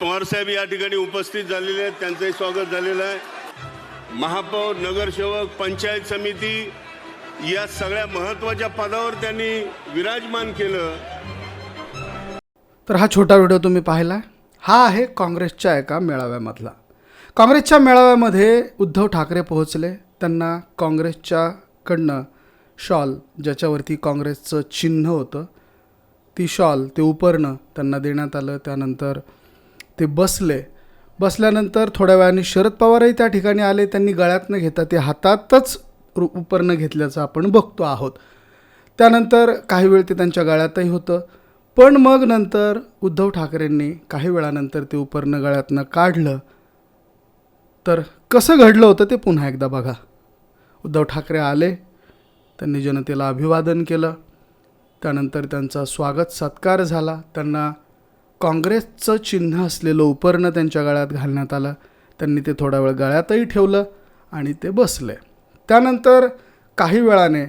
पवारसाहेब या ठिकाणी उपस्थित झालेले आहेत त्यांचंही स्वागत झालेलं आहे. महापौर नगरसेवक पंचायत समिती या सगळ्या महत्त्वाच्या पदावर त्यांनी विराजमान केलं. तर हा छोटा व्हिडिओ तुम्ही पाहिला हा आहे काँग्रेसच्या एका मेळाव्यामधला. काँग्रेसच्या मेळाव्यामध्ये उद्धव ठाकरे पोहोचले. त्यांना काँग्रेसच्याकडनं शॉल ज्याच्यावरती काँग्रेसचं चिन्ह होतं ती शॉल ते उपरणं त्यांना देण्यात आलं. त्यानंतर ते बसले. बसल्यानंतर थोड्या वेळाने शरद पवारही त्या ठिकाणी आले. त्यांनी गळ्यात न घेता ते हातातच रु- उपरणं घेतल्याचं आपण बघतो आहोत. त्यानंतर काही वेळ ते त्यांच्या गळ्यातही होतं. पण मग नंतर उद्धव ठाकरेंनी काही वेळानंतर ते उपरणं गळ्यातनं काढलं. तर कसं घडलं होतं ते पुन्हा एकदा बघा. उद्धव ठाकरे आले. त्यांनी जनतेला अभिवादन केलं. त्यानंतर त्यांचा स्वागत सत्कार झाला. त्यांना काँग्रेसचं चिन्ह असलेलं उपरणं त्यांच्या गळ्यात घालण्यात आलं. त्यांनी ते थोडा वेळ गळ्यातही ठेवलं आणि ते बसले. त्यानंतर काही वेळाने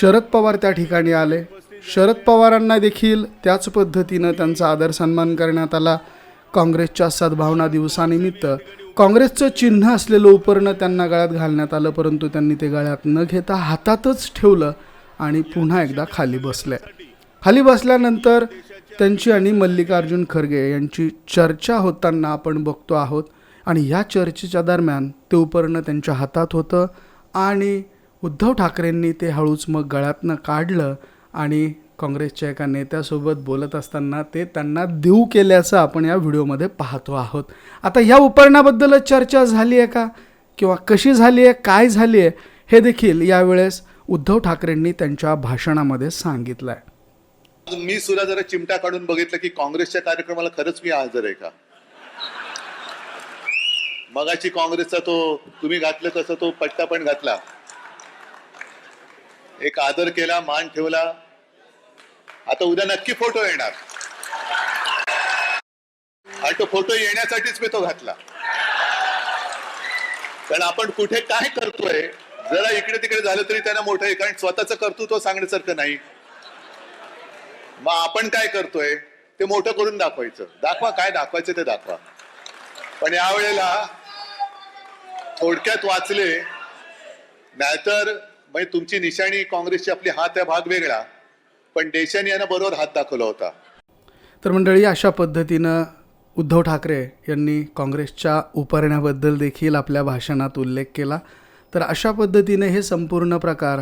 शरद पवार त्या ठिकाणी आले. शरद पवारांना देखील त्याच पद्धतीनं त्यांचा आदर सन्मान करण्यात आला. काँग्रेसच्या सद्भावना दिवसानिमित्त काँग्रेसचं चिन्ह असलेलं उपरणं त्यांना गळ्यात घालण्यात आलं परंतु त्यांनी ते गळ्यात न घेता हातातच ठेवलं आणि पुन्हा एकदा खाली बसले. खाली बसल्यानंतर त्यांची आणि मल्लिकार्जुन खरगे यांची चर्चा होताना आपण बघतो आहोत. आणि या चर्चेच्या दरम्यान ते उपरणं त्यांच्या हातात होतं आणि उद्धव ठाकरेंनी ते हळूच मग गळ्यातनं काढलं आणि काँग्रेसच्या एका नेत्यासोबत बोलत असताना ते त्यांना देऊ केल्याचं आपण या व्हिडिओमध्ये पाहतो आहोत. आता ह्या उपरणाबद्दलच चर्चा झाली आहे का? किंवा कशी झाली आहे? काय झाली आहे? हे देखील यावेळेस उद्धव ठाकरेंनी त्यांच्या भाषणामध्ये सांगितलं आहे मी सुद्धा जरा चिमटा काढून बघितलं की काँग्रेसच्या कार्यक्रमाला खरंच मी हजर आहे का? मगाची काँग्रेसचा तो तुम्ही घातलं तसं तो पट्टा पण घातला. एक आदर केला मान ठेवला. आता उद्या नक्की फोटो येणार. आणि तो फोटो येण्यासाठीच मी तो घातला. कारण आपण कुठे काय करतोय जरा इकडे तिकडे झालं तरी त्यांना मोठं आहे कारण स्वतःच कर्तृत्व सांगण्यासारखं नाही. मग आपण काय करतोय? ते मोठं करून दाखवायचं. दाखवा काय दाखवायचं ते दाखवा. पण यावेळेला थोडक्यात वाचले नाहीतर म्हणजे तुमची निशाणी काँग्रेसची आपली हात आहे भाग वेगळा पण देशाने यांना बरोबर हात दाखवला होता. तर मंडळी अशा पद्धतीनं उद्धव ठाकरे यांनी काँग्रेसच्या उपरण्याबद्दल देखील आपल्या भाषणात उल्लेख केला. तर अशा पद्धतीने हे संपूर्ण प्रकार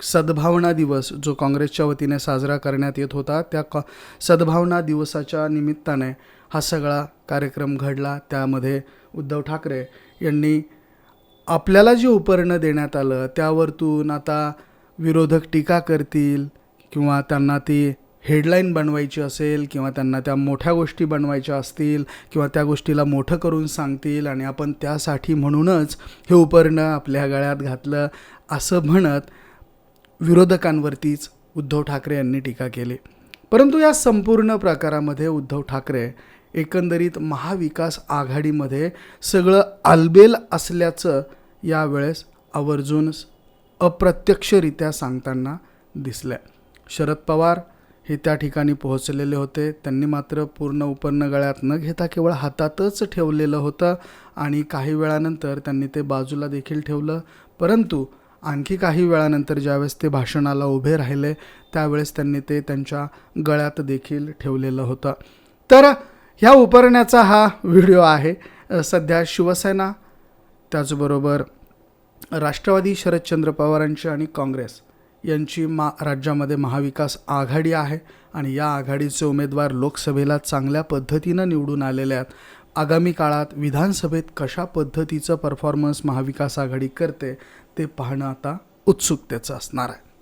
सद्भावना दिवस जो काँग्रेसच्या वतीने साजरा करण्यात येत होता त्या कॉ सद्भावना दिवसाच्या निमित्ताने हा सगळा कार्यक्रम घडला. त्यामध्ये उद्धव ठाकरे यांनी आपल्याला जे उपरणं देण्यात आलं त्यावरतून आता विरोधक टीका करतील किंवा त्यांना ती हेडलाईन बनवायची असेल किंवा त्यांना त्या मोठ्या गोष्टी बनवायच्या असतील किंवा त्या गोष्टीला मोठं करून सांगतील आणि आपण त्यासाठी म्हणूनच हे उपरणं आपल्या गळ्यात घातलं असं म्हणत विरोधकांवरतीच उद्धव ठाकरे यांनी टीका केली. परंतु या संपूर्ण प्रकारामध्ये उद्धव ठाकरे एकंदरीत महाविकास आघाडीमध्ये सगळं आलबेल असल्याचं यावेळेस आवर्जून अप्रत्यक्षरित्या सांगताना दिसलं शरद पवार हे त्या ठिकाणी पोहोचलेले होते. त्यांनी मात्र पूर्ण उपर्ण गळ्यात न घेता केवळ हातातच ठेवलेलं होतं आणि काही वेळानंतर त्यांनी ते बाजूला देखील ठेवलं. परंतु आणखी काही वेळानंतर ज्यावेळेस ते भाषणाला उभे राहिले त्यावेळेस त्यांनी ते त्यांच्या गळ्यात देखील ठेवलेलं होतं. तर ह्या उपरण्याचा हा व्हिडिओ आहे. सध्या शिवसेना त्याचबरोबर राष्ट्रवादी शरदचंद्र पवारांची आणि काँग्रेस यांची मा राज्यामध्ये महाविकास आघाडी आहे. आणि या आघाडीचे उमेदवार लोकसभेला चांगल्या पद्धतीनं निवडून आलेले आहेत. आगामी काळात विधानसभेत कशा पद्धतीचं परफॉर्मन्स महाविकास आघाडी करते ते पाहणं आता उत्सुकतेचं असणार आहे.